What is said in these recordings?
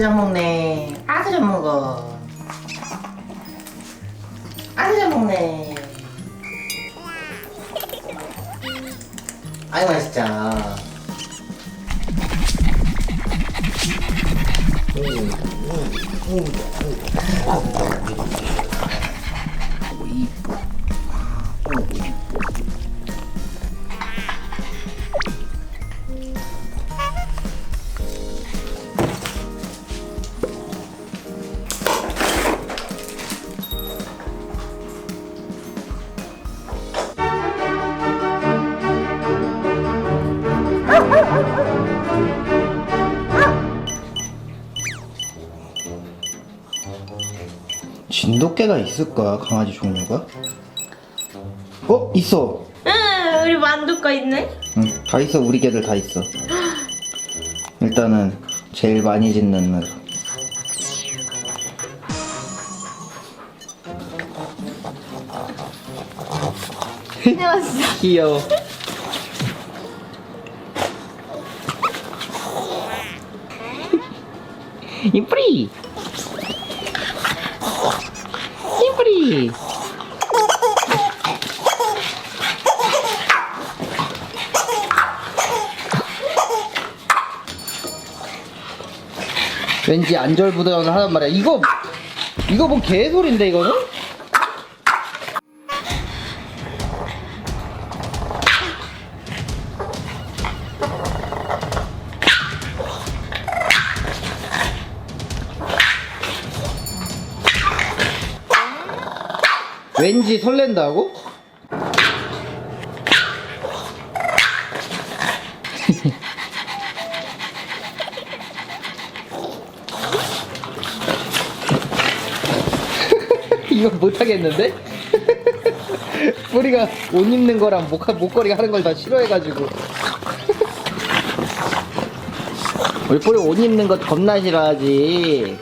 잘 먹네. 아그 잘 먹어. 아그 잘 먹네. 아이 맛있죠. 진돗개가 있을까 강아지 종류가? 어 있어. 응, 우리 만두가 있네. 응, 다 있어 우리 개들 다 있어. 일단은 제일 많이 짖는 느 안녕하세요. 귀여워. 이쁘리. 이쁘리. 왠지 안절부절 하단 말이야. 이거 이거 뭐 개소리인데 이거는? 왠지 설렌다고? 이거 못하겠는데? 뿌리가 옷 입는 거랑 목, 목걸이 하는 걸 다 싫어해가지고 우리 뿌리 옷 입는 거 겁나 싫어하지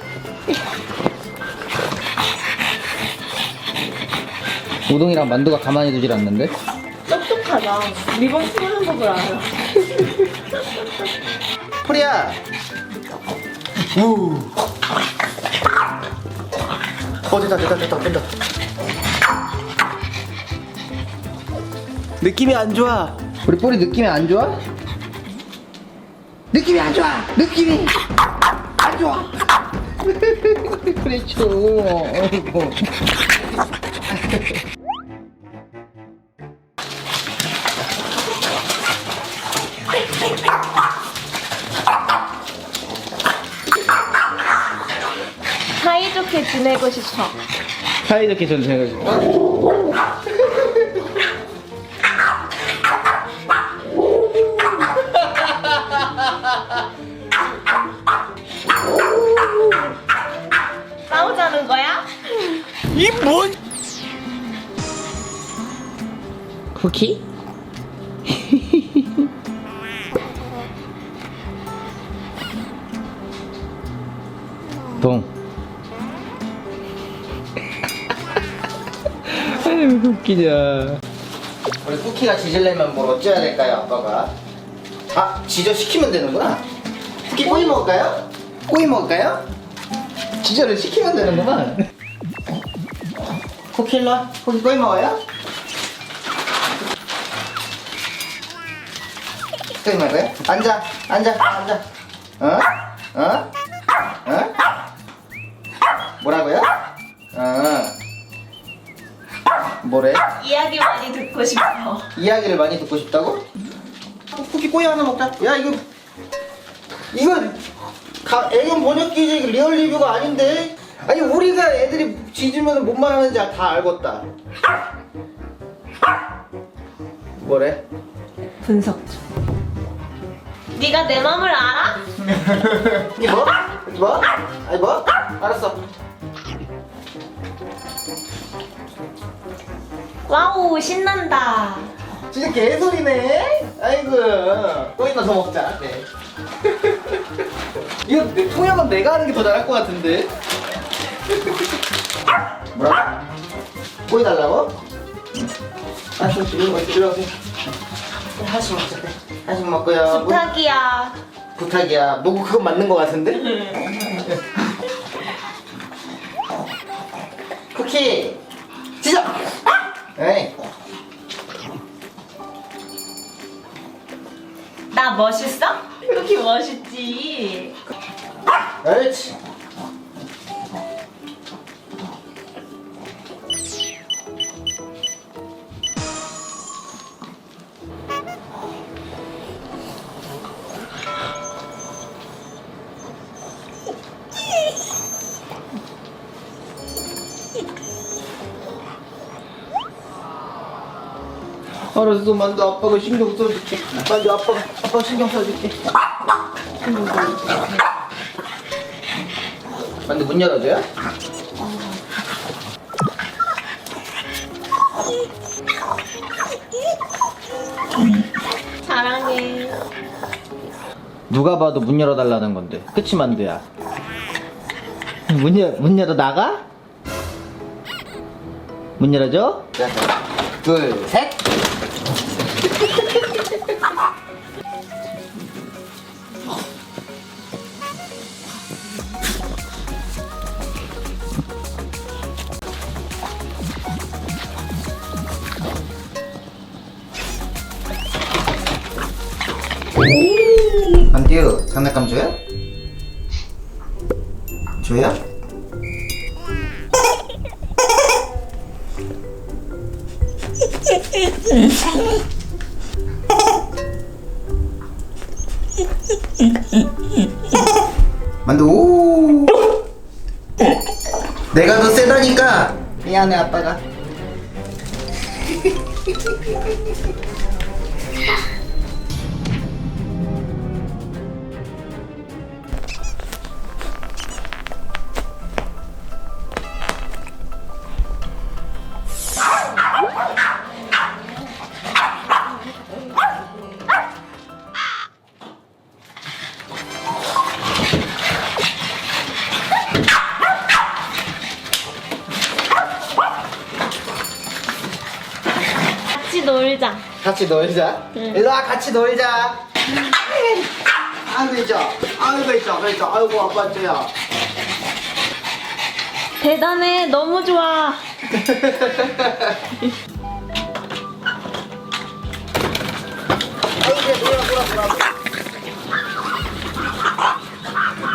우동이랑 만두가 가만히 두질 않는데? 똑똑하다. 리본 푸는 법을 알아. 프리야. 우. 어 됐다 됐다 됐다 된다. 느낌이 안 좋아. 우리 뿌리 느낌이 안 좋아? 느낌이 안 좋아. 느낌이 안 좋아. 그렇죠. 어이구. 지내고 싶어. 사이좋게 전생해가지고. 싸우자는 거야? 이 뭔? 쿠키? 동. 아유 웃기냐. 우리 쿠키가 지질려면 뭘 어찌해야 될까요, 아빠가? 아, 지저 시키면 되는구나. 쿠키 꼬이 먹을까요? 꼬이 먹을까요? 지저를 시키면 되는구만. 쿠키 일로 와. 쿠키 꼬이 먹어요? 꼬이 먹어요? 앉아, 앉아, 앉아. 어? 어? 어? 뭐라고요? 어. 뭐래? 이야기 많이 듣고 싶어. 이야기를 많이 듣고 싶다고? 어, 쿠키 꼬이 하나 먹자. 야 이거 이거 가, 애견 번역기지 리얼 리뷰가 아닌데. 아니 우리가 애들이 짖으면 뭔 말하는지 다 알겠다. 뭐래? 분석 중. 네가 내 맘을 알아? 이 뭐? 이 뭐? 아니 뭐? 알았어. 와우 신난다. 진짜 개소리네. 아이고. 꼬이나 더 먹자. 네. 이거 내 통역은 내가 하는 게 더 잘할 것 같은데. 뭐라고? 꼬이 달라고? 와, 이리 와. 하나씩 먹자. 하나씩 먹고요. 부탁이야. 부탁이야. 너 그거 맞는 거 같은데? 쿠키 멋있어? 그렇게 멋있지. 옳지. 알았어, 만두 아빠가 신경 써줄게. 만두 아빠가 아빠 신경 써줄게. 신경 써줄게. 만두 문 열어줘요? 사랑해. 누가 봐도 문 열어달라는 건데. 그치 만두야? 문, 열, 문 열어 나가? 문 열어줘? 둘, 셋. 만두 장난감 줘요? 줘요? 만두 오 내가 더 세다니까 미안해 아빠가 같이 놀자. 응. 일로 와, 같이 놀자. 아이고, 있죠. 아이고, 있죠. 있죠. 아이고, 아빠 쟤야. 대단해. 너무 좋아. 아이고, 이제 놀아, 놀아, 놀아.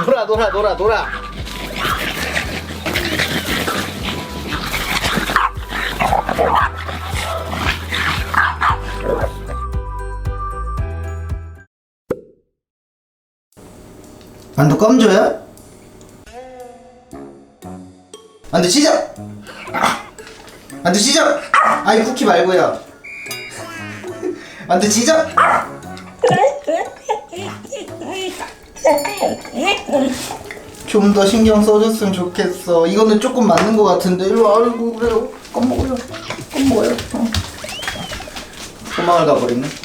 놀아, 놀아, 놀아, 놀아. 만두 껌 줘요? 만두 시작! 만두 시작! 아이 쿠키 말고요 만두 시작! 좀 더 신경 써줬으면 좋겠어 이거는 조금 맞는 것 같은데 일로 와 아이고 그래요 껌 먹어요 껌 먹어요 어. 도망을 가버리네